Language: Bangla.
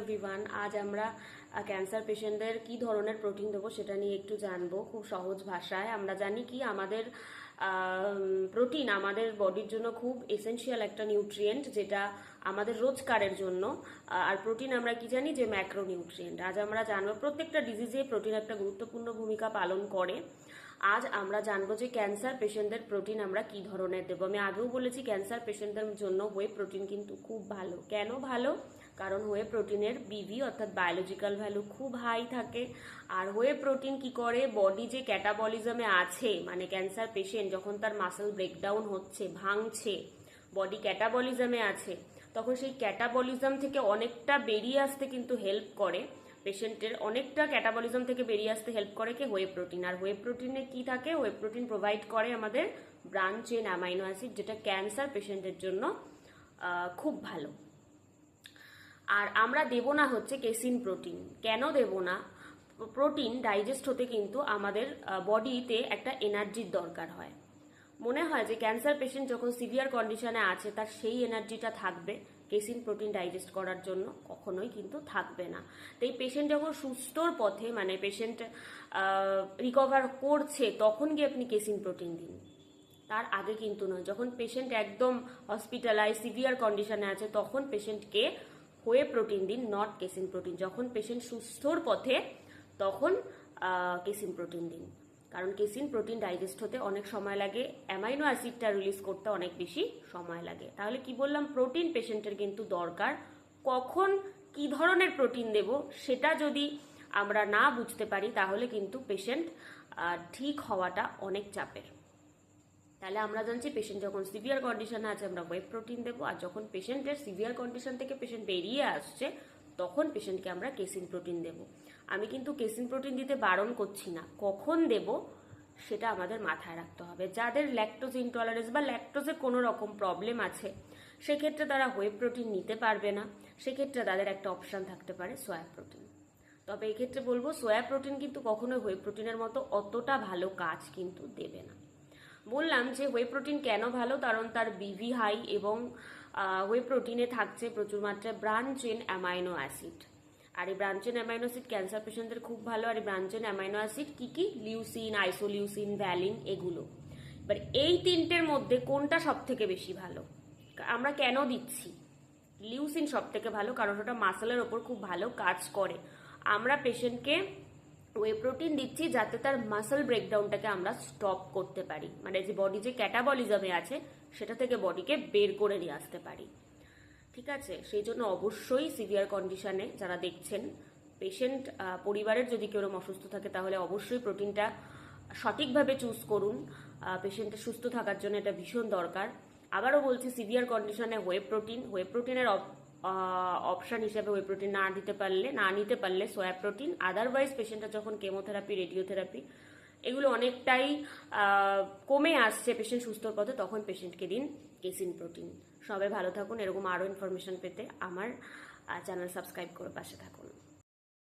এভরিওয়ান আজ আমরা ক্যান্সার পেশেন্টদের কি ধরনের প্রোটিন দেবো সেটা নিয়ে একটু জানব খুব সহজ ভাষায়। আমরা জানি কি আমাদের প্রোটিন আমাদের বডির জন্য খুব এসেনশিয়াল একটা নিউট্রিয়েন্ট যেটা আমাদের রোজকারের জন্য। আর প্রোটিন আমরা কি জানি যে ম্যাক্রো নিউট্রিয়েন্ট আজ আমরা জানব প্রত্যেকটা ডিজিজে প্রোটিন একটা গুরুত্বপূর্ণ ভূমিকা পালন করে। আজ আমরা জানব যে ক্যান্সার পেশেন্টদের প্রোটিন আমরা কি ধরনের দেবো। আমি আগেও বলেছি ক্যান্সার পেশেন্টদের জন্য ওয়ে প্রোটিন কিন্তু খুব ভালো। কেন ভালো? কারণ হোয়ে প্রোটিনের বিভি অর্থাৎ বায়োলজিক্যাল ভ্যালু খুব হাই থাকে। আর হোয়ে প্রোটিন কি করে? বডি যে ক্যাটাবলিজমে আছে মানে ক্যান্সার পেশেন্ট যখন তার মাসেল ব্রেকডাউন হচ্ছে, ভাঙছে বডি ক্যাটাবলিজমে আছে, তখন সেই ক্যাটাবলিজম থেকে অনেকটা বেরিয়ে আসতে কিন্তু হেল্প করে। পেশেন্টের অনেকটা ক্যাটাবলিজম থেকে বেরিয়ে আসতে হেল্প করে কি হোয়ে প্রোটিন আর হোয়ে প্রোটিনে কি থাকে? হোয়ে প্রোটিন প্রোভাইড করে আমাদের ব্রাঞ্চ চেন অ্যামাইনো অ্যাসিড, যেটা ক্যান্সার পেশেন্টের জন্য খুব ভালো। আর আমরা দেব না হচ্ছে কেসিন প্রোটিন কেন দেব না? প্রোটিন ডাইজেস্ট হতে কিন্তু আমাদের বডিতে একটা এনার্জির দরকার হয়। মনে হয় যে ক্যান্সার পেশেন্ট যখন সিভিয়ার কন্ডিশনে আছে, তার সেই এনার্জিটা থাকবে। কেসিন প্রোটিন ডাইজেস্ট করার জন্য কখনোই কিন্তু থাকবে না। তো এই পেশেন্ট যখন সুস্থর পথে মানে পেশেন্ট রিকভার করছে, তখন গিয়ে আপনি কেসিন প্রোটিন দিন। তার আগে কিন্তু নয়। যখন পেশেন্ট একদম হসপিটালাইজ সিভিয়ার কন্ডিশনে আছে, তখন পেশেন্টকে হয়ে প্রোটিন দিন নট কেসিন প্রোটিন যখন পেশেন্ট সুস্থর পথে, তখন কেসিন প্রোটিন দিন। কারণ কেসিন প্রোটিন ডাইজেস্ট হতে অনেক সময় লাগে, অ্যামাইনো অ্যাসিডটা রিলিজ করতে অনেক বেশি সময় লাগে। তাহলে কি বললাম, প্রোটিন পেশেন্টের কিন্তু দরকার। কখন কি ধরনের প্রোটিন দেব সেটা যদি আমরা না বুঝতে পারি, তাহলে কিন্তু পেশেন্ট ঠিক হওয়াটা অনেক চাপের। তাহলে আমরা জানছি পেশেন্ট যখন সিভিয়ার কন্ডিশনে আছে, আমরা ওয়েব প্রোটিন দেবো, আর যখন পেশেন্টের সিভিয়ার কন্ডিশন থেকে পেশেন্ট বেরিয়ে আসছে, তখন পেশেন্টকে আমরা কেসিন প্রোটিন দেব। আমি কিন্তু কেসিন প্রোটিন দিতে বারণ করছি না। কখন দেব সেটা আমাদের মাথায় রাখতে হবে। যাদের ল্যাকটোজ ইনটলারেন্স বা ল্যাকটোজের কোনো রকম প্রবলেম আছে, সেক্ষেত্রে তারা ওয়েব প্রোটিন নিতে পারবে না। সেক্ষেত্রে তাদের একটা অপশান থাকতে পারে সোয়া প্রোটিন তবে এক্ষেত্রে বলব সোয়া প্রোটিন কিন্তু কখনোই হোয়ে প্রোটিনের মতো অতটা ভালো কাজ কিন্তু দেবে না। বললাম যে হোয়ে প্রোটিন কেন ভালো? কারণ তার বিভি হাই এবং হোয়ে প্রোটিনে থাকছে প্রচুর মাত্রায় ব্রাঞ্চেন অ্যামাইনো অ্যাসিড। আর এই ব্রাঞ্চেন অ্যামাইনো অ্যাসিড ক্যান্সার পেশেন্টদের খুব ভালো। আর এই ব্রাঞ্চেন অ্যামাইনো অ্যাসিড কি কি? লিউসিন, আইসোলিউসিন, ভ্যালিন এগুলো। এবার এই তিনটের মধ্যে কোনটা সব থেকে বেশি ভালো? আমরা কেন দিচ্ছি? লিউসিন সব থেকে ভালো কারণ ওটা মাসেলের ওপর খুব ভালো কাজ করে। আমরা পেশেন্টকে ওয়ে প্রোটিন দিচ্ছি যাতে তার মাসেল ব্রেকডাউনটাকে আমরা স্টপ করতে পারি। মানে যে বডি যে ক্যাটাবলিজমে আছে, সেটা থেকে বডিকে বের করে নিয়ে আসতে পারি। ঠিক আছে? সেই জন্য অবশ্যই সিভিয়ার কন্ডিশনে যারা দেখছেন পেশেন্ট পরিবারের যদি কেউ অসুস্থ থাকে, তাহলে অবশ্যই প্রোটিনটা সঠিকভাবে চুজ করুন। পেশেন্টের সুস্থ থাকার জন্য এটা ভীষণ দরকার। আবারও বলছি সিভিয়ার কন্ডিশনে ওয়ে প্রোটিন ওয়ে প্রোটিনের অপশান হিসেবে ওয়ে প্রোটিন না দিতে পারলে, না নিতে পারলে সোয়া প্রোটিন আদারওয়াইজ পেশেন্টটা যখন কেমোথেরাপি রেডিওথেরাপি এগুলো অনেকটাই কমে আসছে পেশেন্ট সুস্থর পথে, তখন পেশেন্টকে দিন কেসিন প্রোটিন সবাই ভালো থাকুন, এরকম আরও ইনফরমেশন পেতে আমার চ্যানেল সাবস্ক্রাইব করে পাশে থাকুন।